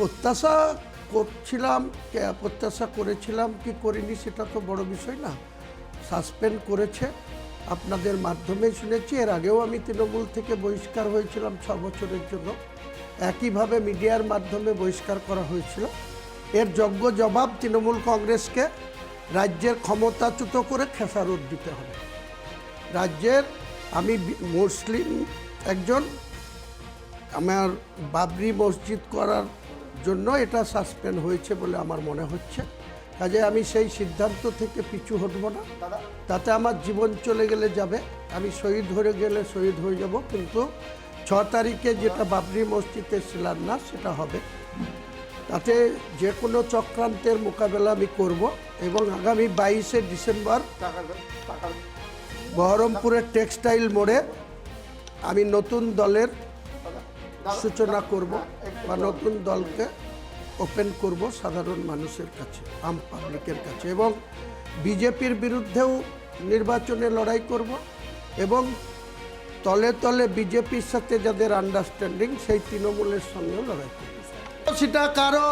প্রত্যাশা করছিলাম প্রত্যাশা করেছিলাম, কি করিনি সেটা তো বড় বিষয় না। সাসপেন্ড করেছে, আপনাদের মাধ্যমে শুনেছি, এর আগেও আমি তৃণমূল থেকে বহিষ্কার হয়েছিলাম ছ বছরের জন্য। একইভাবে মিডিয়ার মাধ্যমে বহিষ্কার করা হয়েছিল। এর যোগ্য জবাব তৃণমূল কংগ্রেসকে, রাজ্যের ক্ষমতাচ্যুত করে খেসারত দিতে হবে। রাজ্যের, আমি মুসলিম একজন, আমার বাবরি মসজিদ করার জন্য এটা সাসপেন্ড হয়েছে বলে আমার মনে হচ্ছে। কাজে আমি সেই সিদ্ধান্ত থেকে পিছু হটব না। তাতে আমার জীবন চলে গেলে যাবে। আমি শহীদ হয়ে গেলে শহীদ হয়ে যাব, কিন্তু ছ তারিখে যেটা বাবরি মসজিদের শিলান্যাস, সেটা হবে। তাতে যে কোনো চক্রান্তের মোকাবেলা আমি করব এবং আগামী বাইশে ডিসেম্বর বহরমপুরের টেক্সটাইল মোড়ে আমি নতুন দলের সূচনা করব বা নতুন দলকে ওপেন করব সাধারণ মানুষের কাছে, আম পাবলিকের কাছে এবং বিজেপির বিরুদ্ধেও নির্বাচনে লড়াই করব এবং তলে তলে বিজেপির সাথে যাদের আন্ডারস্ট্যান্ডিং সেই তৃণমূলের সঙ্গেও লড়াই করব। সেটা কারও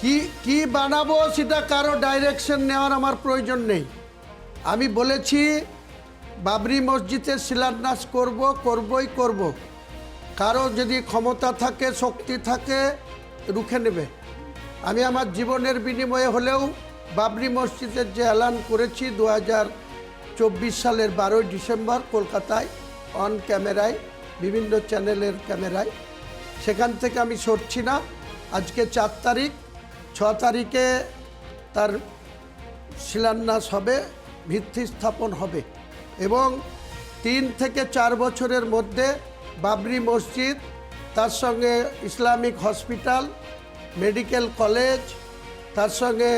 কি কি বানাবো সেটা কারও ডাইরেকশন নেওয়ার আমার প্রয়োজন নেই। আমি বলেছি, বাবরি মসজিদের শিলান্যাস করব, করবই করব। কারও যদি ক্ষমতা থাকে, শক্তি থাকে, রুখে নেবে। আমি আমার জীবনের বিনিময়ে হলেও বাবরি মসজিদের যে এলান করেছি দু সালের বারোই ডিসেম্বর কলকাতায় অন ক্যামেরায় বিভিন্ন চ্যানেলের ক্যামেরায় সেখান থেকে আমি সরছি না। আজকে চার তারিখ, ছ তারিখে তার শিলান্যাস হবে, ভিত্তি স্থাপন হবে এবং তিন থেকে চার বছরের মধ্যে বাবরি মসজিদ, তার সঙ্গে ইসলামিক হসপিটাল, মেডিকেল কলেজ, তার সঙ্গে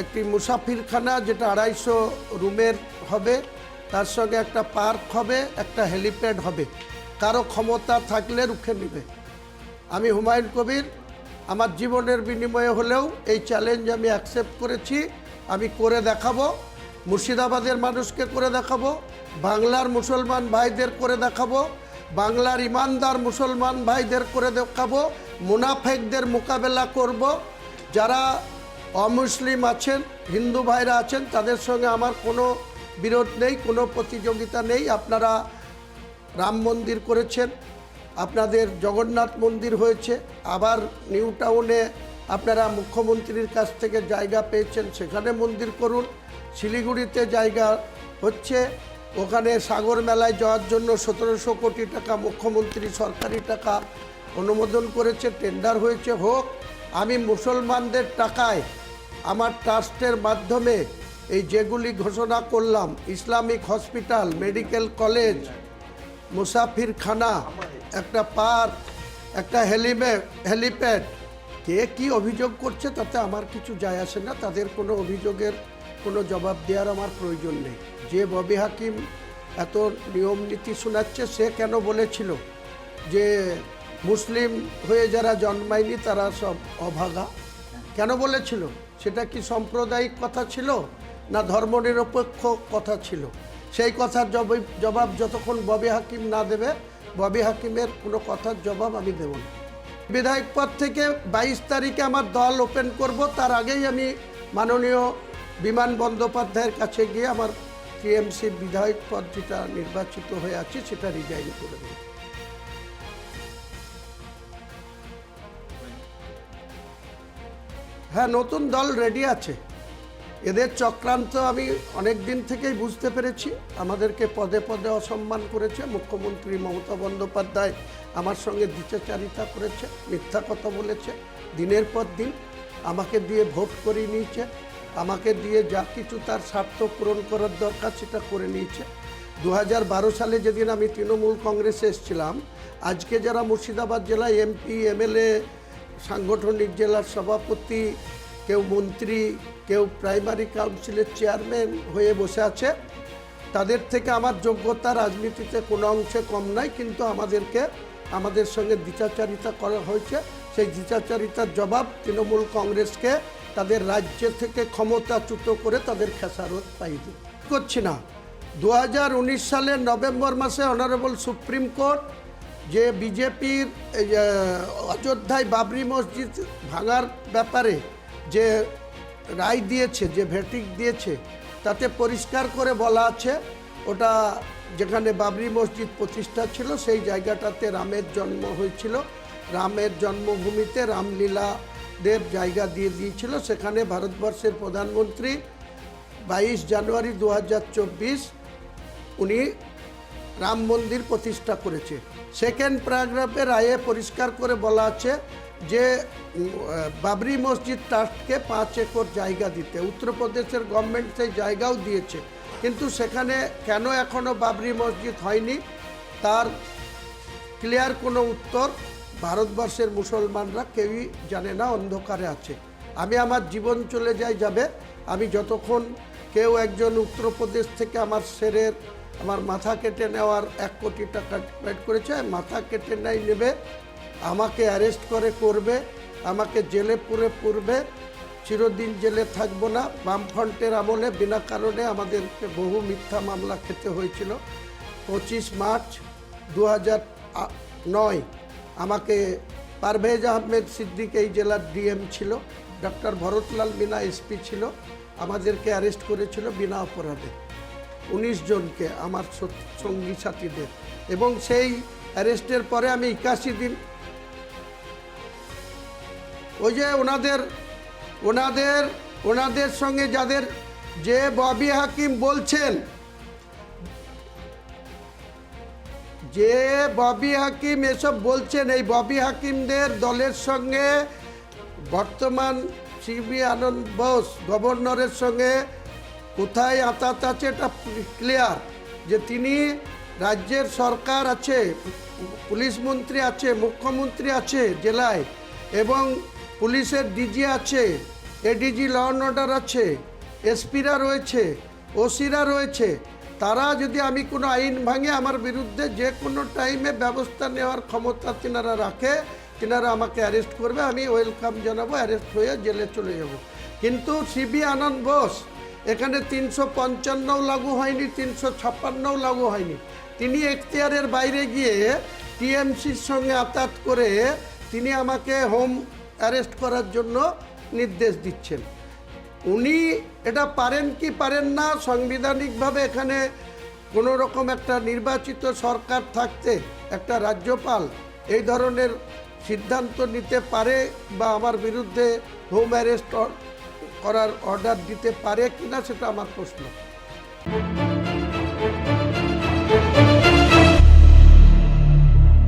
একটি মুসাফিরখানা যেটা আড়াইশো রুমের হবে, তার সঙ্গে একটা পার্ক হবে, একটা হেলিপ্যাড হবে। কারও ক্ষমতা থাকলে রুখে নেবে। আমি হুমায়ুন কবির, আমার জীবনের বিনিময়ে হলেও এই চ্যালেঞ্জ আমি অ্যাকসেপ্ট করেছি। আমি করে দেখাবো, মুর্শিদাবাদের মানুষকে করে দেখাবো, বাংলার মুসলমান ভাইদের করে দেখাবো বাংলার ইমানদার মুসলমান ভাইদের করে দেখাবো মুনাফেকদের মোকাবেলা করব। যারা অমুসলিম আছেন, হিন্দু ভাইরা আছেন, তাদের সঙ্গে আমার কোনো বিরোধ নেই, কোনো প্রতিযোগিতা নেই। আপনারা রাম মন্দির করেছেন, আপনাদের জগন্নাথ মন্দির হয়েছে, আবার নিউ টাউনে আপনারা মুখ্যমন্ত্রীর কাছ থেকে জায়গা পেয়েছেন, সেখানে মন্দির করুন। শিলিগুড়িতে জায়গা হচ্ছে ওখানে সাগর মেলায় যাওয়ার জন্য সতেরোশো কোটি টাকা মুখ্যমন্ত্রী সরকারি টাকা অনুমোদন করেছে টেন্ডার হয়েছে, হোক। আমি মুসলমানদের টাকায় আমার ট্রাস্টের মাধ্যমে এই যেগুলি ঘোষণা করলাম, ইসলামিক হসপিটাল, মেডিকেল কলেজ, মুসাফিরখানা, একটা পার্ক, একটা হেলিমে, হেলিপ্যাড, কে কী অভিযোগ করছে তাতে আমার কিছু যায় আসে না, তাদের কোনো অভিযোগের কোনো জবাব দেওয়ার আমার প্রয়োজন নেই। যে ববি হাকিম এত নিয়ম নীতি শোনাচ্ছে, সে কেন বলেছিল যে মুসলিম হয়ে যারা জন্মায়নি তারা সব অভাগা? কেন বলেছিল? সেটা কি সাম্প্রদায়িক কথা ছিল না ধর্মনিরপেক্ষ কথা ছিল? সেই কথার জবাব যতক্ষণ ববি হাকিম না দেবে, ববি হাকিমের কোনো কথার জবাব আমি দেব না। বিধায়ক পদ থেকে বাইশ তারিখে আমার দল ওপেন করব, তার আগেই আমি মাননীয় বিমান বন্দ্যোপাধ্যায়ের কাছে গিয়ে আমার টিএমসির বিধায়ক পদ যেটা নির্বাচিত হয়ে আছে, সেটা রিজাইন করে দেব হ্যাঁ নতুন দল রেডি আছে। এদের চক্রান্ত আমি অনেক দিন থেকেই বুঝতে পেরেছি। আমাদেরকে পদে পদে অসম্মান করেছে। মুখ্যমন্ত্রী মমতা বন্দ্যোপাধ্যায় আমার সঙ্গে দ্বিচাচারিতা করেছে, মিথ্যা কথা বলেছে, দিনের পর দিন আমাকে দিয়ে ভোট করিয়ে নিয়েছে। আমাকে দিয়ে যা কিছু তার স্বার্থ পূরণ করার দরকার সেটা করে নিয়েছে। দু হাজার বারো সালে যেদিন আমি তৃণমূল কংগ্রেসে এসেছিলাম, আজকে যারা মুর্শিদাবাদ জেলায় এমপি, এমএলএ, সাংগঠনিক জেলার সভাপতি, কেউ মন্ত্রী, কেউ প্রাইমারি কাউন্সিলের চেয়ারম্যান হয়ে বসে আছে, তাদের থেকে আমার যোগ্যতা রাজনীতিতে কোনো অংশে কম নাই, কিন্তু আমাদেরকে আমাদের সঙ্গে দ্বিচাচারিতা করা হয়েছে। সেই দ্বিচাচারিতার জবাব তৃণমূল কংগ্রেসকে তাদের রাজ্য থেকে ক্ষমতাচ্যুত করে তাদের খেসারত দিই করছি না? দু হাজার উনিশ সালের নভেম্বর মাসে অনারেবল সুপ্রিম কোর্ট যে বিজেপির অযোধ্যায় বাবরি মসজিদ ভাঙার ব্যাপারে যে রায় দিয়েছে, যে ভেটিক দিয়েছে, তাতে পরিষ্কার করে বলা আছে, ওটা যেখানে বাবরি মসজিদ প্রতিষ্ঠা ছিল, সেই জায়গাটাতে রামের জন্ম হয়েছিল। রামের জন্মভূমিতে রামলীলাদের জায়গা দিয়ে দিয়েছিল। সেখানে ভারতবর্ষের প্রধানমন্ত্রী বাইশ জানুয়ারি দু হাজার চব্বিশ উনি রাম মন্দির প্রতিষ্ঠা করেছে। সেকেন্ড প্যারাগ্রাফে রায়ে পরিষ্কার করে বলা আছে যে বাবরি মসজিদ ট্রাস্টকে পাঁচ একর জায়গা দিতে। উত্তরপ্রদেশের গভর্নমেন্ট সেই জায়গাও দিয়েছে। কিন্তু সেখানে কেন এখনও বাবরি মসজিদ হয়নি? তার ক্লিয়ার কোনো উত্তর ভারতবর্ষের মুসলমানরা কেউই জানে না, অন্ধকারে আছে। আমি আমার জীবন চলে যাই যাবে। আমি যতক্ষণ কেউ একজন উত্তরপ্রদেশ থেকে আমার সেরের আমার মাথা কেটে নেওয়ার এক কোটি টাকা পেড করেছে, মাথা কেটে নেয় নেবে, আমাকে অ্যারেস্ট করে করবে, আমাকে জেলে পুরে পড়বে চিরদিন জেলে থাকব না। বামফ্রন্টের আমলে, বিনা কারণে আমাদেরকে বহু মিথ্যা মামলা খেতে হয়েছিল। পঁচিশ মার্চ দু নয় আমাকে পারভেজ আহমেদ সিদ্দিক এই জেলার ডিএম ছিল, ডক্টর ভরতলাল মিনা এসপি ছিল, আমাদেরকে অ্যারেস্ট করেছিল বিনা অপরাধে। উনিশ জনকে আমার সঙ্গী সাথীদের এবং সেই অ্যারেস্টের পরে আমি একাশি দিন ওই যে ওনাদের ওনাদের ওনাদের সঙ্গে যাদের যে ববি হাকিম বলছেন যে ববি হাকিম এসব বলছেন, এই ববি হাকিমদের দলের সঙ্গে বর্তমান সিবি আনন্দ বোস, গভর্নরের সঙ্গে কোথায় আতাত আছে এটা ক্লিয়ার যে তিনি রাজ্যের সরকার আছে, পুলিশ মন্ত্রী আছে, মুখ্যমন্ত্রী আছে জেলায়, এবং পুলিশের ডিজি আছে এডিজি ল অ্যান্ড অর্ডার আছে এসপিরা রয়েছে ওসিরা রয়েছে তারা যদি আমি কোনো আইন ভাঙে আমার বিরুদ্ধে যে কোনো টাইমে ব্যবস্থা নেওয়ার ক্ষমতা তিনারা রাখে, তিনারা আমাকে অ্যারেস্ট করবে, আমি ওয়েলকাম জানাব অ্যারেস্ট হয়ে জেলে চলে যাব। কিন্তু সিবি আনন্দ বোস, এখানে তিনশো পঞ্চান্নও লাগু হয়নি, তিনশো ছাপ্পান্নও লাগু হয়নি। তিনি এখতিয়ারের বাইরে গিয়ে টিএমসির সঙ্গে আতাত করে তিনি আমাকে হোম অ্যারেস্ট করার জন্য নির্দেশ দিচ্ছেন। উনি এটা পারেন কি পারেন না, সাংবিধানিকভাবে এখানে কোনো রকম একটা নির্বাচিত সরকার থাকতে একটা রাজ্যপাল, এই ধরনের সিদ্ধান্ত নিতে পারে বা আমার বিরুদ্ধে হোম অ্যারেস্ট করার অর্ডার দিতে পারে কিনা সেটা আমার প্রশ্ন।